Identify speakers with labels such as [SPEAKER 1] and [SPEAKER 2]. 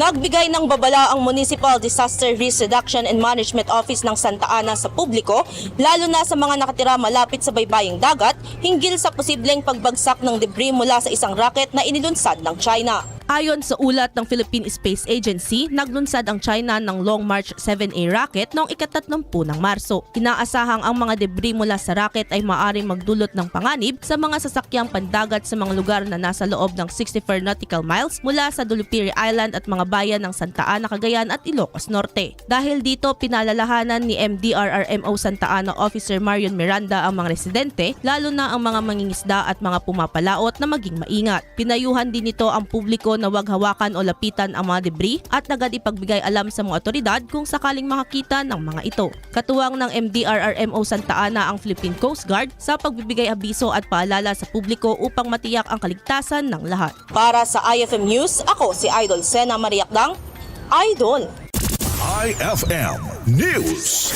[SPEAKER 1] Nagbigay ng babala ang Municipal Disaster Risk Reduction and Management Office ng Santa Ana sa publiko, lalo na sa mga nakatira malapit sa baybaying dagat, hinggil sa posibleng pagbagsak ng debris mula sa isang rocket na inilunsad ng China. Ayon sa ulat ng Philippine Space Agency, naglunsad ang China ng Long March 7A rocket noong ikatatnumpu ng Marso. Inaasahang ang mga debris mula sa rocket ay maaring magdulot ng panganib sa mga sasakyang pandagat sa mga lugar na nasa loob ng 64 nautical miles mula sa Dulupiri Island at mga bayan ng Santa Ana, Cagayan at Ilocos Norte. Dahil dito, pinalalahanan ni MDRRMO Santa Ana Officer Marion Miranda ang mga residente, lalo na ang mga mangingisda at mga pumapalaot na maging maingat. Pinayuhan din nito ang publiko na huwag hawakan o lapitan ang mga debris at agad ipagbigay alam sa mga otoridad kung sakaling makakita ng mga ito. Katuwang ng MDRRMO Santa Ana ang Philippine Coast Guard sa pagbibigay abiso at paalala sa publiko upang matiyak ang kaligtasan ng lahat. Para sa IFM News, ako si Idol Sena Mariakdang, Idol!
[SPEAKER 2] IFM News.